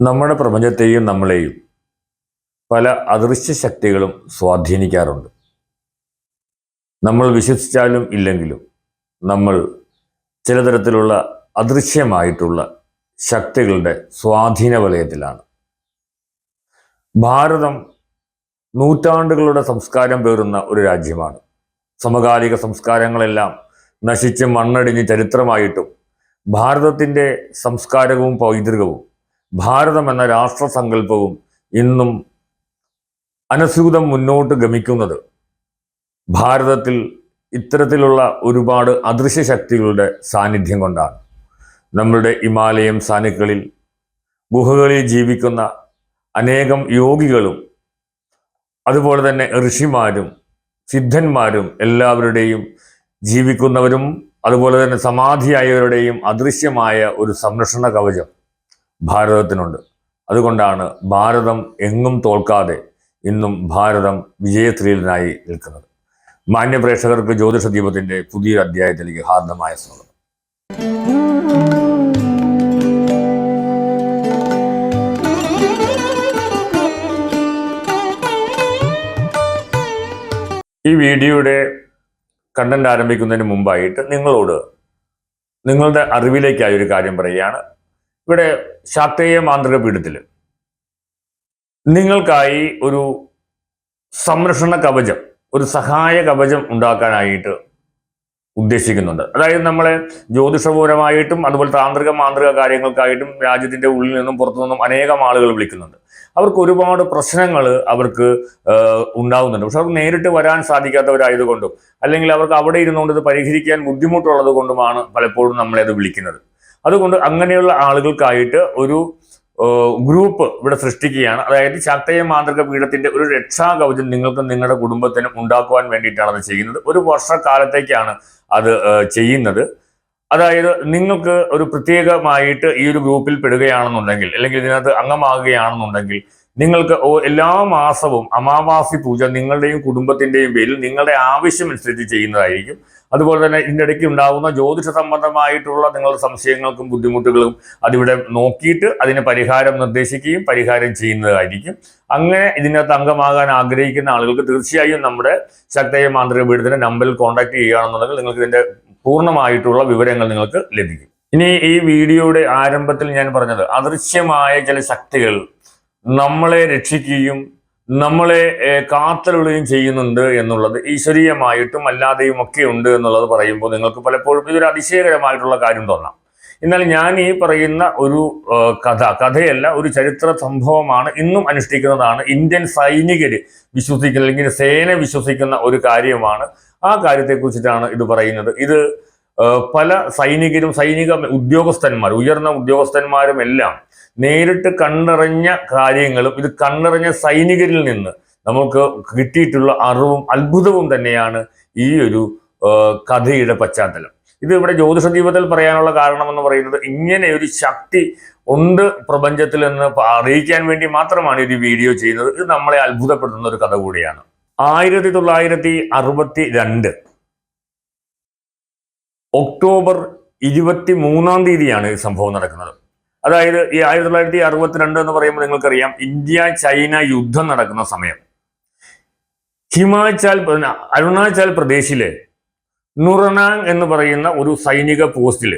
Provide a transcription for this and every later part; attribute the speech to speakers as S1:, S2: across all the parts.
S1: നമ്മുടെ പ്രപഞ്ചത്തെയും നമ്മളെയും പല അദൃശ്യ ശക്തികളും സ്വാധീനിക്കാറുണ്ട്. നമ്മൾ വിശ്വസിച്ചാലും ഇല്ലെങ്കിലും നമ്മൾ ചില തരത്തിലുള്ള അദൃശ്യമായിട്ടുള്ള ശക്തികളുടെ സ്വാധീന വലയത്തിലാണ് ഭാരതം നൂറ്റാണ്ടുകളുടെ സംസ്കാരം പേറുന്ന ഒരു രാജ്യമാണ്. സമകാലിക സംസ്കാരങ്ങളെല്ലാം നശിച്ച് മണ്ണടിഞ്ഞ് ചരിത്രമായിട്ടും ഭാരതത്തിന്റെ സംസ്കാരവും പൈതൃകവും ഭാരതം എന്ന രാഷ്ട്രസങ്കല്പവും ഇന്നും അനസൂതം മുന്നോട്ട് ഗമിക്കുന്നത് ഭാരതത്തിൽ ഇത്തരത്തിലുള്ള ഒരുപാട് അദൃശ്യ ശക്തികളുടെ സാന്നിധ്യം കൊണ്ടാണ്. നമ്മളുടെ ഹിമാലയം സാനുക്കളിൽ ഗുഹകളിൽ ജീവിക്കുന്ന അനേകം യോഗികളും അതുപോലെ തന്നെ ഋഷിമാരും സിദ്ധന്മാരും എല്ലാവരുടെയും ജീവിക്കുന്നവരും അതുപോലെ തന്നെ സമാധിയായവരുടെയും അദൃശ്യമായ ഒരു സംരക്ഷണ കവചം ഭാരതത്തിനുണ്ട്. അതുകൊണ്ടാണ് ഭാരതം എങ്ങും തോൽക്കാതെ ഇന്നും ഭാരതം വിജയശ്രീലനായി നിൽക്കുന്നത്. മാന്യപ്രേക്ഷകർക്ക് ജ്യോതിഷ ദീപത്തിന്റെ പുതിയ അധ്യായത്തിലേക്ക് ഹാർദമായ സ്വാഗതം. ഈ വീഡിയോയുടെ കണ്ടന്റ് ആരംഭിക്കുന്നതിന് മുമ്പായിട്ട് നിങ്ങളോട് നിങ്ങളുടെ അറിവിലേക്കായി ഒരു കാര്യം പറയുകയാണ്. ഇവിടെ ശാക്തേയ മാന്ത്രിക പീഠത്തിൽ നിങ്ങൾക്കായി ഒരു സംരക്ഷണ കവചം ഒരു സഹായ കവചം ഉണ്ടാക്കാനായിട്ട് ഉദ്ദേശിക്കുന്നുണ്ട്. അതായത് നമ്മളെ ജ്യോതിഷപൂരമായിട്ടും അതുപോലെ താന്ത്രിക മാന്ത്രിക കാര്യങ്ങൾക്കായിട്ടും രാജ്യത്തിന്റെ ഉള്ളിൽ നിന്നും പുറത്തു നിന്നും അനേകം ആളുകൾ വിളിക്കുന്നുണ്ട്. അവർക്ക് ഒരുപാട് പ്രശ്നങ്ങൾ അവർക്ക് ഉണ്ടാകുന്നുണ്ട് പക്ഷെ അവർക്ക് നേരിട്ട് വരാൻ സാധിക്കാത്തവരായതുകൊണ്ടും അല്ലെങ്കിൽ അവർക്ക് അവിടെ ഇരുന്നുകൊണ്ട് ഇത് പരിഹരിക്കാൻ ബുദ്ധിമുട്ടുള്ളത് കൊണ്ടുമാണ് പലപ്പോഴും നമ്മളെ അത് വിളിക്കുന്നത്. അതുകൊണ്ട് അങ്ങനെയുള്ള ആളുകൾക്കായിട്ട് ഒരു ഗ്രൂപ്പ് ഇവിടെ സൃഷ്ടിക്കുകയാണ്. അതായത് ശാക്തേയ മാന്ത്രിക പീഠത്തിന്റെ ഒരു രക്ഷാകവചം നിങ്ങൾക്കും നിങ്ങളുടെ കുടുംബത്തിനും ഉണ്ടാക്കുവാൻ വേണ്ടിയിട്ടാണ് അത് ചെയ്യുന്നത്. ഒരു വർഷക്കാലത്തേക്കാണ് അത് ചെയ്യുന്നത്. അതായത് നിങ്ങൾക്ക് ഒരു പ്രത്യേകമായിട്ട് ഈ ഒരു ഗ്രൂപ്പിൽ പെടുകയാണെന്നുണ്ടെങ്കിൽ അല്ലെങ്കിൽ ഇതിനകത്ത് അംഗമാകുകയാണെന്നുണ്ടെങ്കിൽ നിങ്ങൾക്ക് എല്ലാ മാസവും അമാവാസി പൂജ നിങ്ങളുടെയും കുടുംബത്തിന്റെയും പേരിൽ നിങ്ങളുടെ ആവശ്യമനുസരിച്ച് ചെയ്യുന്നതായിരിക്കും. അതുപോലെ തന്നെ ഇതിന്റെ ഇടയ്ക്ക് ഉണ്ടാകുന്ന ജ്യോതിഷ സംബന്ധമായിട്ടുള്ള നിങ്ങളുടെ സംശയങ്ങൾക്കും ബുദ്ധിമുട്ടുകളും അതിവിടെ നോക്കിയിട്ട് അതിന് പരിഹാരം നിർദ്ദേശിക്കുകയും പരിഹാരം ചെയ്യുന്നതായിരിക്കും. അങ്ങനെ ഇതിനകത്ത് അംഗമാകാൻ ആഗ്രഹിക്കുന്ന ആളുകൾക്ക് തീർച്ചയായും നമ്മുടെ ശക്തയ മാന്ത്രിക പീഠത്തിന്റെ നമ്പറിൽ കോൺടാക്ട് ചെയ്യുകയാണെന്നുണ്ടെങ്കിൽ നിങ്ങൾക്ക് ഇതിന്റെ പൂർണമായിട്ടുള്ള വിവരങ്ങൾ നിങ്ങൾക്ക് ലഭിക്കും. ഇനി ഈ വീഡിയോയുടെ ആരംഭത്തിൽ ഞാൻ പറഞ്ഞത് അദൃശ്യമായ ചില ശക്തികൾ നമ്മളെ രക്ഷിക്കുകയും നമ്മളെ ഏഹ്, ചെയ്യുന്നുണ്ട് എന്നുള്ളത് ഈശ്വരീയമായിട്ടും അല്ലാതെയും ഒക്കെ ഉണ്ട് എന്നുള്ളത് പറയുമ്പോൾ നിങ്ങൾക്ക് പലപ്പോഴും ഇതൊരു അതിശയകരമായിട്ടുള്ള കാര്യം തോന്നാം. എന്നാൽ ഞാൻ ഈ പറയുന്ന ഒരു കഥ കഥയല്ല ഒരു ചരിത്ര സംഭവമാണ് ഇന്നും അനുഷ്ഠിക്കുന്നതാണ്. ഇന്ത്യൻ സൈനികർ വിശ്വസിക്കുന്ന അല്ലെങ്കിൽ സേന വിശ്വസിക്കുന്ന ഒരു കാര്യമാണ്. ആ കാര്യത്തെക്കുറിച്ചിട്ടാണ് ഇത് പറയുന്നത്. ഇത് പല സൈനികരും സൈനിക ഉദ്യോഗസ്ഥന്മാർ ഉയർന്ന ഉദ്യോഗസ്ഥന്മാരും എല്ലാം നേരിട്ട് കണ്ടറിഞ്ഞ കാര്യങ്ങളും ഇത് കണ്ടറിഞ്ഞ സൈനികരിൽ നിന്ന് നമുക്ക് കിട്ടിയിട്ടുള്ള അറിവും അത്ഭുതവും തന്നെയാണ് ഈ ഒരു കഥയുടെ പശ്ചാത്തലം. ഇത് ഇവിടെ ജ്യോതിഷ ദീപത്തിൽ പറയാനുള്ള കാരണം എന്ന് പറയുന്നത് ഇങ്ങനെ ഒരു ശക്തി ഉണ്ട് പ്രപഞ്ചത്തിൽ എന്ന് അറിയിക്കാൻ വേണ്ടി മാത്രമാണ് ഒരു വീഡിയോ ചെയ്യുന്നത്. ഇത് നമ്മളെ അത്ഭുതപ്പെടുത്തുന്ന ഒരു കഥ കൂടിയാണ്. ആയിരത്തി തൊള്ളായിരത്തി അറുപത്തി രണ്ട് ഒക്ടോബർ ഇരുപത്തി മൂന്നാം തീയതിയാണ് ഈ സംഭവം നടക്കുന്നത്. അതായത് ഈ ആയിരത്തി തൊള്ളായിരത്തി അറുപത്തിരണ്ട് എന്ന് പറയുമ്പോൾ നിങ്ങൾക്കറിയാം ഇന്ത്യ ചൈന യുദ്ധം നടക്കുന്ന സമയം. ഹിമാചൽ അരുണാചൽ പ്രദേശിലെ നുറനാങ് എന്ന് പറയുന്ന ഒരു സൈനിക പോസ്റ്റിൽ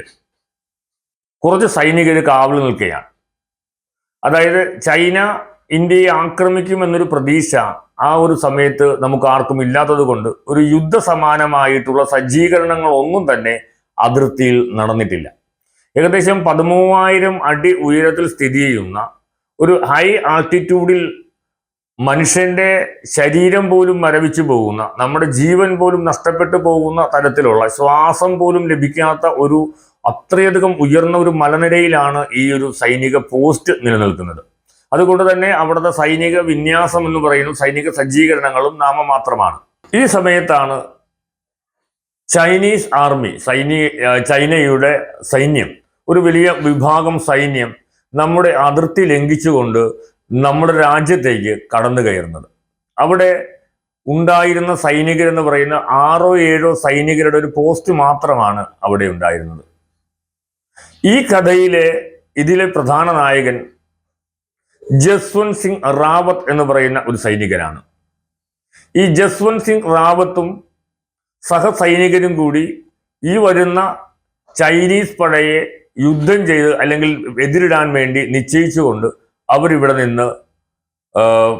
S1: കുറച്ച് സൈനികർ കാവൽ നിൽക്കുകയാണ്. അതായത് ചൈന ഇന്ത്യയെ ആക്രമിക്കുമെന്നൊരു പ്രതീക്ഷ ആ ഒരു സമയത്ത് നമുക്ക് ആർക്കും ഇല്ലാത്തത് കൊണ്ട് ഒരു യുദ്ധ സമാനമായിട്ടുള്ള സജ്ജീകരണങ്ങളൊന്നും തന്നെ അതിർത്തിയിൽ നടന്നിട്ടില്ല. ഏകദേശം പതിമൂവായിരം അടി ഉയരത്തിൽ സ്ഥിതി ചെയ്യുന്ന ഒരു ഹൈ ആൾട്ടിറ്റ്യൂഡിൽ മനുഷ്യന്റെ ശരീരം പോലും മരവിച്ചു പോകുന്ന നമ്മുടെ ജീവൻ പോലും നഷ്ടപ്പെട്ടു പോകുന്ന തരത്തിലുള്ള ശ്വാസം പോലും ലഭിക്കാത്ത ഒരു അത്രയധികം ഉയർന്ന ഒരു മലനിരയിലാണ് ഈ ഒരു സൈനിക പോസ്റ്റ് നിലനിൽക്കുന്നത്. അതുകൊണ്ട് തന്നെ അവിടുത്തെ സൈനിക വിന്യാസം എന്ന് പറയുന്ന സൈനിക സജ്ജീകരണങ്ങളും നാമമാത്രമാണ്. ഈ സമയത്താണ് ചൈനീസ് ആർമി സൈനി ചൈനയുടെ സൈന്യം ഒരു വലിയ വിഭാഗം സൈന്യം നമ്മുടെ അതിർത്തി ലംഘിച്ചുകൊണ്ട് നമ്മുടെ രാജ്യത്തേക്ക് കടന്നു കയറുന്നത്. അവിടെ ഉണ്ടായിരുന്ന സൈനികരെന്ന് പറയുന്ന ആറോ ഏഴോ സൈനികരുടെ ഒരു പോസ്റ്റ് മാത്രമാണ് അവിടെ ഉണ്ടായിരുന്നത്. ഈ കഥയിലെ ഇതിലെ പ്രധാന നായകൻ ജസ്വന്ത് സിംഗ് റാവത്ത് എന്ന് പറയുന്ന ഒരു സൈനികനാണ്. ഈ ജസ്വന്ത് സിംഗ് റാവത്തും സഹസൈനികരും കൂടി ഈ വരുന്ന ചൈനീസ് പടയെ യുദ്ധം ചെയ്ത് അല്ലെങ്കിൽ എതിരിടാൻ വേണ്ടി നിശ്ചയിച്ചുകൊണ്ട് അവരിവിടെ നിന്ന്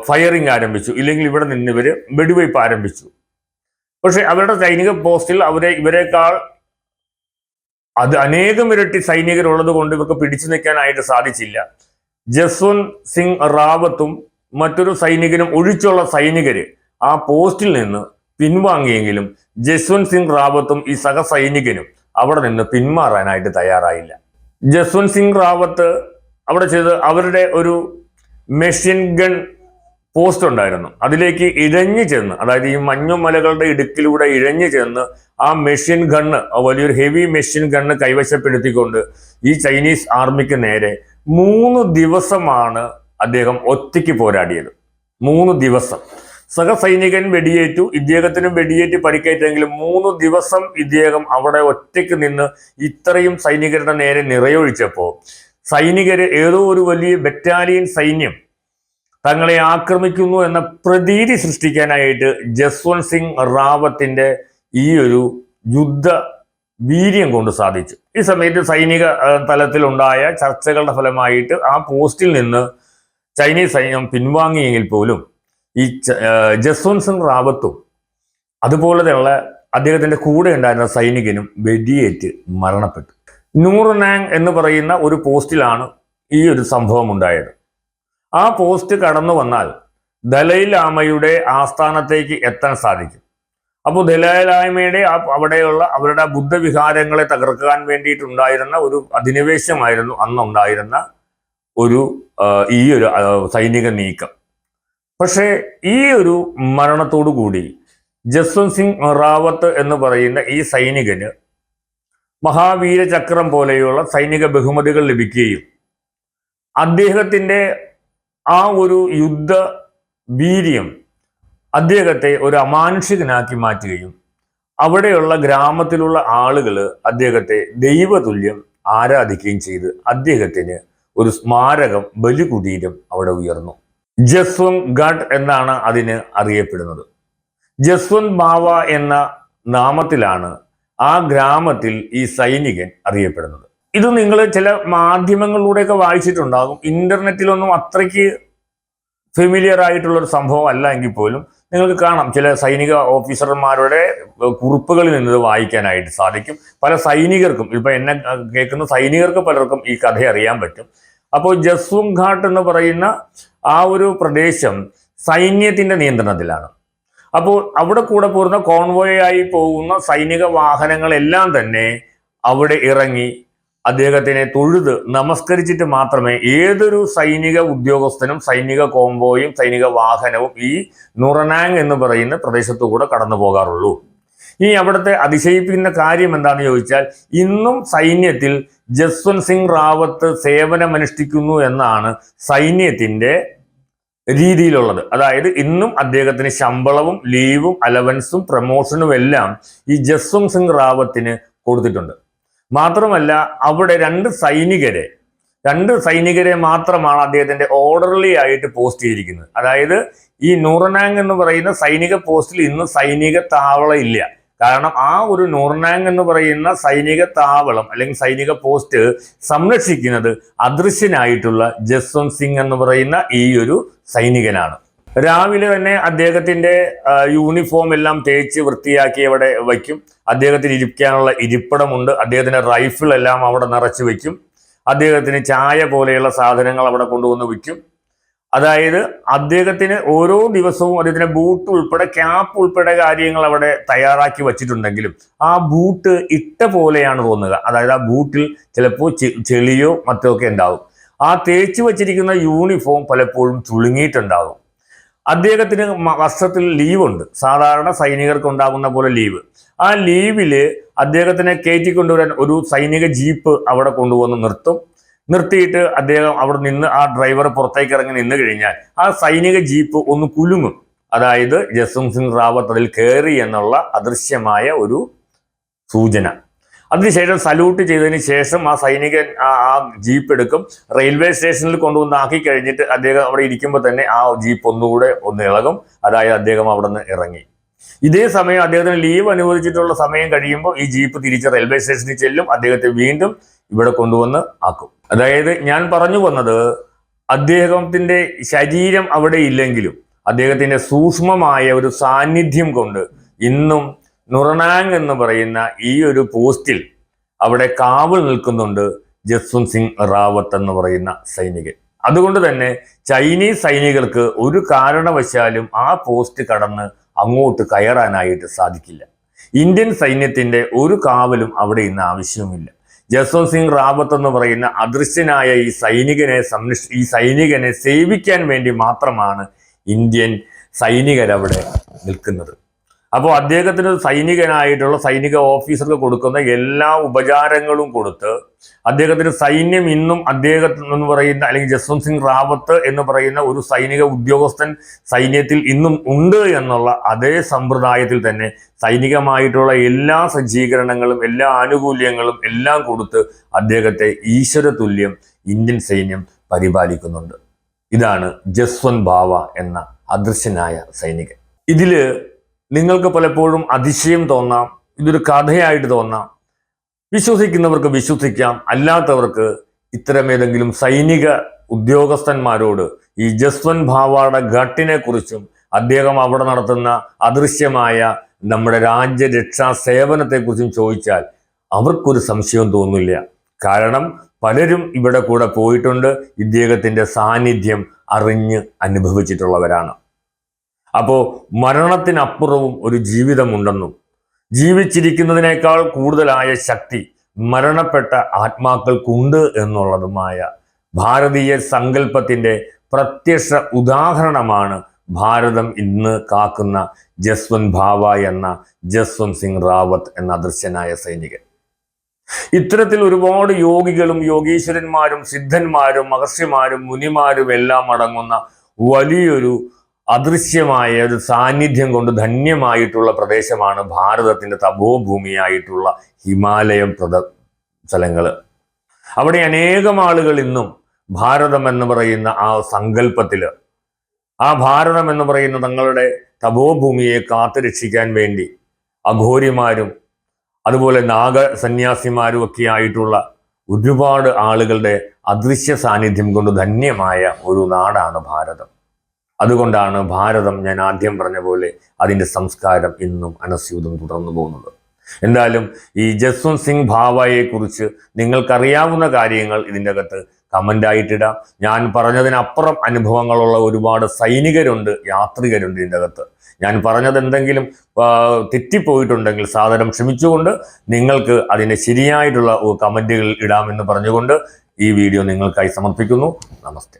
S1: ഫയറിംഗ് ആരംഭിച്ചു. ഇല്ലെങ്കിൽ ഇവിടെ നിന്ന് ഇവർ വെടിവയ്പ് ആരംഭിച്ചു. പക്ഷെ അവരുടെ സൈനിക പോസ്റ്റിൽ അവരെ ഇവരെക്കാൾ അത് അനേകം ഇരട്ടി സൈനികരുള്ളത് കൊണ്ട് ഇവർക്ക് പിടിച്ചു നിൽക്കാനായിട്ട് സാധിച്ചില്ല. ജസ്വന്ത് സിംഗ് റാവത്തും മറ്റൊരു സൈനികനും ഒഴിച്ചുള്ള സൈനികര് ആ പോസ്റ്റിൽ നിന്ന് പിൻവാങ്ങിയെങ്കിലും ജസ്വന്ത് സിംഗ് റാവത്തും ഈ സഹസൈനികനും അവിടെ നിന്ന് പിന്മാറാനായിട്ട് തയ്യാറായില്ല. ജസ്വന്ത് സിംഗ് റാവത്ത് അവിടെ ചെയ്ത് അവരുടെ ഒരു മെഷീൻ ഗൺ പോസ്റ്റ് ഉണ്ടായിരുന്നു. അതിലേക്ക് ഇഴഞ്ഞു ചെന്ന് അതായത് ഈ മഞ്ഞുമലകളുടെ ഇടുക്കിലൂടെ ഇഴഞ്ഞു ചെന്ന് ആ മെഷീൻ ഗണ്ണ് വലിയൊരു ഹെവി മെഷീൻ ഗണ്ണ് കൈവശപ്പെടുത്തിക്കൊണ്ട് ഈ ചൈനീസ് ആർമിക്ക് നേരെ മൂന്ന് ദിവസമാണ് അദ്ദേഹം ഒറ്റയ്ക്ക് പോരാടിയത്. മൂന്ന് ദിവസം. സഹസൈനികൻ വെടിയേറ്റു ഇദ്ദേഹത്തിനും വെടിയേറ്റ് പരിക്കേറ്റെങ്കിലും മൂന്ന് ദിവസം ഇദ്ദേഹം അവിടെ ഒറ്റയ്ക്ക് നിന്ന് ഇത്രയും സൈനികരുടെ നേരെ നിറയൊഴിച്ചപ്പോൾ സൈനികര് ഏതോ ഒരു വലിയ ബറ്റാലിയൻ സൈന്യം തങ്ങളെ ആക്രമിക്കുന്നു എന്ന പ്രതീതി സൃഷ്ടിക്കാനായിട്ട് ജസ്വന്ത് സിംഗ് റാവത്തിന്റെ ഈ ഒരു യുദ്ധ വീര്യം കൊണ്ട് സാധിച്ചു. ഈ സമയത്ത് സൈനിക തലത്തിലുണ്ടായ ചർച്ചകളുടെ ഫലമായിട്ട് ആ പോസ്റ്റിൽ നിന്ന് ചൈനീസ് സൈന്യം പിൻവാങ്ങിയെങ്കിൽ പോലും ഈ ജസ്വന്ത് സിംഗ് റാവത്തും അതുപോലെയുള്ള അദ്ദേഹത്തിന്റെ കൂടെ ഉണ്ടായിരുന്ന സൈനികനും വെടിയേറ്റ് മരണപ്പെട്ടു. നൂർനാങ് എന്ന് പറയുന്ന ഒരു പോസ്റ്റിലാണ് ഈ ഒരു സംഭവം ഉണ്ടായത്. ആ പോസ്റ്റ് കടന്നു വന്നാൽ ദലൈലാമയുടെ ആസ്ഥാനത്തേക്ക് എത്താൻ സാധിക്കും. അപ്പോൾ ദലൈലാമയുടെ ആ അവിടെയുള്ള അവരുടെ ബുദ്ധവിഹാരങ്ങളെ തകർക്കാൻ വേണ്ടിയിട്ടുണ്ടായിരുന്ന ഒരു അധിനിവേശമായിരുന്നു അന്നുണ്ടായിരുന്ന ഒരു ഈ ഒരു സൈനിക നീക്കം. പക്ഷേ ഈ ഒരു മരണത്തോടു കൂടി ജസ്വന്ത് സിംഗ് റാവത്ത് എന്ന് പറയുന്ന ഈ സൈനികന് മഹാവീര ചക്രം പോലെയുള്ള സൈനിക ബഹുമതികൾ ലഭിക്കുകയും അദ്ദേഹത്തിന്റെ ആ ഒരു യുദ്ധ വീര്യം അദ്ദേഹത്തെ ഒരു അമാനുഷികനാക്കി മാറ്റുകയും അവിടെയുള്ള ഗ്രാമത്തിലുള്ള ആളുകൾ അദ്ദേഹത്തെ ദൈവതുല്യം ആരാധിക്കുകയും ചെയ്ത് അദ്ദേഹത്തിന് ഒരു സ്മാരകം ബലികുടീരം അവിടെ ഉയർന്നു. ജസ്വന്ത് ഗഡ് എന്നാണ് അതിന് അറിയപ്പെടുന്നത്. ജസ്വന്ത് ബാവ എന്ന നാമത്തിലാണ് ആ ഗ്രാമത്തിൽ ഈ സൈനികൻ അറിയപ്പെടുന്നത്. ഇത് നിങ്ങൾ ചില മാധ്യമങ്ങളിലൂടെയൊക്കെ വായിച്ചിട്ടുണ്ടാകും. ഇന്റർനെറ്റിലൊന്നും അത്രയ്ക്ക് ഫെമിലിയർ ആയിട്ടുള്ള ഒരു സംഭവം അല്ല എങ്കിൽ പോലും നിങ്ങൾക്ക് കാണാം. ചില സൈനിക ഓഫീസർമാരുടെ കുറിപ്പുകളിൽ നിന്ന് ഇത് വായിക്കാനായിട്ട് സാധിക്കും. പല സൈനികർക്കും ഇപ്പൊ എന്നെ കേൾക്കുന്ന സൈനികർക്ക് പലർക്കും ഈ കഥ അറിയാൻ പറ്റും. അപ്പോൾ ജസ്വം ഘാട്ട് എന്ന് പറയുന്ന ആ ഒരു പ്രദേശം സൈന്യത്തിന്റെ നിയന്ത്രണത്തിലാണ്. അപ്പോൾ അവിടെ കൂടെ പോരുന്ന കോൺവോയ് ആയി പോകുന്ന സൈനിക വാഹനങ്ങളെല്ലാം തന്നെ അവിടെ ഇറങ്ങി അദ്ദേഹത്തിനെ തൊഴുത് നമസ്കരിച്ചിട്ട് മാത്രമേ ഏതൊരു സൈനിക ഉദ്യോഗസ്ഥനും സൈനിക കോംബോയും സൈനിക വാഹനവും ഈ നുറനാങ് എന്ന് പറയുന്ന പ്രദേശത്തു കൂടെ കടന്നു പോകാറുള്ളൂ ഇനി അവിടുത്തെ അതിശയിപ്പിക്കുന്ന കാര്യം എന്താണെന്ന് ചോദിച്ചാൽ ഇന്നും സൈന്യത്തിൽ ജസ്വന്ത് സിംഗ് റാവത്ത് സേവനമനുഷ്ഠിക്കുന്നു എന്നാണ് സൈന്യത്തിന്റെ രീതിയിലുള്ളത്. അതായത് ഇന്നും അദ്ദേഹത്തിന് ശമ്പളവും ലീവും അലവൻസും പ്രമോഷനും എല്ലാം ഈ ജസ്വന്ത് സിംഗ് റാവത്തിന് കൊടുത്തിട്ടുണ്ട്. മാത്രമല്ല അവിടെ രണ്ട് സൈനികരെ രണ്ട് സൈനികരെ മാത്രമാണ് അദ്ദേഹത്തിന്റെ ഓർഡർലി ആയിട്ട് പോസ്റ്റ് ചെയ്തിരിക്കുന്നത്. അതായത് ഈ നൂറനാങ് എന്ന് പറയുന്ന സൈനിക പോസ്റ്റിൽ ഇന്ന് സൈനിക താവള ഇല്ല. കാരണം ആ ഒരു നൂർനാങ് എന്ന് പറയുന്ന സൈനിക താവളം അല്ലെങ്കിൽ സൈനിക പോസ്റ്റ് സംരക്ഷിക്കുന്നത് അദൃശ്യനായിട്ടുള്ള ജസ്വന്ത് സിംഗ് എന്ന് പറയുന്ന ഈ ഒരു സൈനികനാണ്. രാവിലെ തന്നെ അദ്ദേഹത്തിന്റെ യൂണിഫോം എല്ലാം തേച്ച് വൃത്തിയാക്കി അവിടെ വയ്ക്കും. അദ്ദേഹത്തിന് ഇരിക്കാനുള്ള ഇരിപ്പിടമുണ്ട്. അദ്ദേഹത്തിന്റെ റൈഫിൾ എല്ലാം അവിടെ നിറച്ച് വയ്ക്കും. അദ്ദേഹത്തിന് ചായ പോലെയുള്ള സാധനങ്ങൾ അവിടെ കൊണ്ടുവന്ന് വിൽക്കും അതായത് അദ്ദേഹത്തിന് ഓരോ ദിവസവും അദ്ദേഹത്തിന് ബൂട്ട് ഉൾപ്പെടെ ക്യാപ്പ് ഉൾപ്പെടെ കാര്യങ്ങൾ അവിടെ തയ്യാറാക്കി വച്ചിട്ടുണ്ടെങ്കിലും ആ ബൂട്ട് ഇട്ട പോലെയാണ് തോന്നുക. അതായത് ആ ബൂട്ടിൽ ചിലപ്പോൾ ചെളിയോ മറ്റോ ഒക്കെ ഉണ്ടാവും. ആ തേച്ച് വച്ചിരിക്കുന്ന യൂണിഫോം പലപ്പോഴും ചുളുങ്ങിയിട്ടുണ്ടാവും. അദ്ദേഹത്തിന് വർഷത്തിൽ ലീവുണ്ട് സാധാരണ സൈനികർക്ക് ഉണ്ടാകുന്ന പോലെ ലീവ് ആ ലീവിൽ അദ്ദേഹത്തിനെ കയറ്റിക്കൊണ്ടുവരാൻ ഒരു സൈനിക ജീപ്പ് അവിടെ കൊണ്ടുവന്ന് നിർത്തും. നിർത്തിയിട്ട് അദ്ദേഹം അവിടെ നിന്ന് ആ ഡ്രൈവർ പുറത്തേക്ക് ഇറങ്ങി നിന്ന് കഴിഞ്ഞാൽ ആ സൈനിക ജീപ്പ് ഒന്ന് കുലുങ്ങും. അതായത് ജസ്വന്ത് സിംഗ് റാവത്ത് അതിൽ കയറി എന്നുള്ള അദൃശ്യമായ ഒരു സൂചന. അതിനുശേഷം സല്യൂട്ട് ചെയ്തതിന് ശേഷം ആ സൈനികൻ ആ ജീപ്പ് എടുക്കും. റെയിൽവേ സ്റ്റേഷനിൽ കൊണ്ടുവന്ന് ആക്കി കഴിഞ്ഞിട്ട് അദ്ദേഹം അവിടെ ഇരിക്കുമ്പോൾ തന്നെ ആ ജീപ്പ് ഒന്നുകൂടെ ഒന്ന് ഇളകും. അതായത് അദ്ദേഹം അവിടെ നിന്ന് ഇറങ്ങി. ഇതേ സമയം അദ്ദേഹത്തിന് ലീവ് അനുവദിച്ചിട്ടുള്ള സമയം കഴിയുമ്പോൾ ഈ ജീപ്പ് തിരിച്ച് റെയിൽവേ സ്റ്റേഷനിൽ ചെല്ലും. അദ്ദേഹത്തെ വീണ്ടും ഇവിടെ കൊണ്ടുവന്ന് ആക്കും. അതായത് ഞാൻ പറഞ്ഞു വന്നത് അദ്ദേഹത്തിന്റെ ശരീരം അവിടെ ഇല്ലെങ്കിലും അദ്ദേഹത്തിന്റെ സൂക്ഷ്മമായ ഒരു സാന്നിധ്യം കൊണ്ട് ഇന്നും നുറനാങ് എന്ന് പറയുന്ന ഈ ഒരു പോസ്റ്റിൽ അവിടെ കാവൽ നിൽക്കുന്നുണ്ട് ജസ്വന്ത് സിംഗ് റാവത്ത് എന്ന് പറയുന്ന സൈനികൻ. അതുകൊണ്ട് തന്നെ ചൈനീസ് സൈനികർക്ക് ഒരു കാരണവശാലും ആ പോസ്റ്റ് കടന്ന് അങ്ങോട്ട് കയറാനായിട്ട് സാധിക്കില്ല. ഇന്ത്യൻ സൈന്യത്തിന്റെ ഒരു കാവലും അവിടെ ഇന്ന് ആവശ്യവുമില്ല. ജസ്വന്ത് സിംഗ് റാവത്ത് എന്ന് പറയുന്ന അദൃശ്യനായ ഈ സൈനികനെ സംരക്ഷ ഈ സൈനികനെ സേവിക്കാൻ വേണ്ടി മാത്രമാണ് ഇന്ത്യൻ സൈനികരവിടെ നിൽക്കുന്നത്. അപ്പോൾ അദ്ദേഹത്തിന് സൈനികനായിട്ടുള്ള സൈനിക ഓഫീസർക്ക് കൊടുക്കുന്ന എല്ലാ ഉപചാരങ്ങളും കൊടുത്ത് അദ്ദേഹത്തിന് സൈന്യം ഇന്നും അദ്ദേഹത്തിന് എന്ന് പറയുന്ന അല്ലെങ്കിൽ ജസ്വന്ത് സിംഗ് റാവത്ത് എന്ന് പറയുന്ന ഒരു സൈനിക ഉദ്യോഗസ്ഥൻ സൈന്യത്തിൽ ഇന്നും ഉണ്ട് എന്നുള്ള അതേ സമ്പ്രദായത്തിൽ തന്നെ സൈനികമായിട്ടുള്ള എല്ലാ സജ്ജീകരണങ്ങളും എല്ലാ ആനുകൂല്യങ്ങളും എല്ലാം കൊടുത്ത് അദ്ദേഹത്തെ ഈശ്വര തുല്യം ഇന്ത്യൻ സൈന്യം പരിപാലിക്കുന്നുണ്ട്. ഇതാണ് ജസ്വന്ത് ബാവ എന്ന അദൃശ്യനായ സൈനികൻ. ഇതിൽ നിങ്ങൾക്ക് പലപ്പോഴും അതിശയം തോന്നാം ഇതൊരു കഥയായിട്ട് തോന്നാം. വിശ്വസിക്കുന്നവർക്ക് വിശ്വസിക്കാം അല്ലാത്തവർക്ക് ഇത്തരം ഏതെങ്കിലും സൈനിക ഉദ്യോഗസ്ഥന്മാരോട് ഈ ജസ്വന്ത് ഭാവാട ഘട്ടിനെ കുറിച്ചും അദ്ദേഹം അവിടെ നടത്തുന്ന അദൃശ്യമായ നമ്മുടെ രാജ്യരക്ഷാ സേവനത്തെക്കുറിച്ചും ചോദിച്ചാൽ അവർക്കൊരു സംശയവും തോന്നില്ല. കാരണം പലരും ഇവിടെ കൂടെ പോയിട്ടുണ്ട് ഇദ്ദേഹത്തിന്റെ സാന്നിധ്യം അറിഞ്ഞ് അനുഭവിച്ചിട്ടുള്ളവരാണ്. അപ്പോൾ മരണത്തിനപ്പുറവും ഒരു ജീവിതമുണ്ടെന്നും ജീവിച്ചിരിക്കുന്നതിനേക്കാൾ കൂടുതലായ ശക്തി മരണപ്പെട്ട ആത്മാക്കൾക്കുണ്ട് എന്നുള്ളതുമായ ഭാരതീയ സങ്കല്പത്തിന്റെ പ്രത്യക്ഷ ഉദാഹരണമാണ് ഭാരതം ഇന്ന് കാക്കുന്ന ജസ്വന്ത് ഭാവ എന്ന ജസ്വന്ത് സിംഗ് റാവത്ത് എന്ന അദൃശ്യനായ സൈനികൻ. ഇത്തരത്തിൽ ഒരുപാട് യോഗികളും യോഗീശ്വരന്മാരും സിദ്ധന്മാരും മഹർഷിമാരും മുനിമാരും എല്ലാം അടങ്ങുന്ന വലിയൊരു അദൃശ്യമായ ഒരു സാന്നിധ്യം കൊണ്ട് ധന്യമായിട്ടുള്ള പ്രദേശമാണ് ഭാരതത്തിന്റെ തപോഭൂമിയായിട്ടുള്ള ഹിമാലയം പ്രദ സ്ഥലങ്ങൾ അവിടെ അനേകം ആളുകൾ ഇന്നും ഭാരതം എന്ന് പറയുന്ന ആ സങ്കല്പത്തിൽ ആ ഭാരതം എന്ന് പറയുന്ന തങ്ങളുടെ തപോഭൂമിയെ കാത്തുരക്ഷിക്കാൻ വേണ്ടി അഘോരിമാരും അതുപോലെ നാഗ സന്യാസിമാരും ഒക്കെ ആയിട്ടുള്ള ഒരുപാട് ആളുകളുടെ അദൃശ്യ സാന്നിധ്യം കൊണ്ട് ധന്യമായ ഒരു നാടാണ് ഭാരതം. അതുകൊണ്ടാണ് ഭാരതം ഞാൻ ആദ്യം പറഞ്ഞ പോലെ അതിന്റെ സംസ്കാരം ഇന്നും അനസ്യൂതം തുടർന്നു പോകുന്നത്. എന്തായാലും ഈ ജസ്വന്ത് സിംഗ് ഭാവയെക്കുറിച്ച് നിങ്ങൾക്കറിയാവുന്ന കാര്യങ്ങൾ ഇതിന്റെ അകത്ത് കമന്റായിട്ടിടാം ഞാൻ പറഞ്ഞതിനപ്പുറം അനുഭവങ്ങളുള്ള ഒരുപാട് സൈനികരുണ്ട് യാത്രികരുണ്ട് ഇതിന്റെ അകത്ത്. ഞാൻ പറഞ്ഞത് എന്തെങ്കിലും തെറ്റിപ്പോയിട്ടുണ്ടെങ്കിൽ സാധനം ക്ഷമിച്ചുകൊണ്ട് നിങ്ങൾക്ക് അതിന് ശരിയായിട്ടുള്ള കമന്റുകൾ ഇടാമെന്ന് പറഞ്ഞുകൊണ്ട് ഈ വീഡിയോ നിങ്ങൾക്കായി സമർപ്പിക്കുന്നു. നമസ്തേ.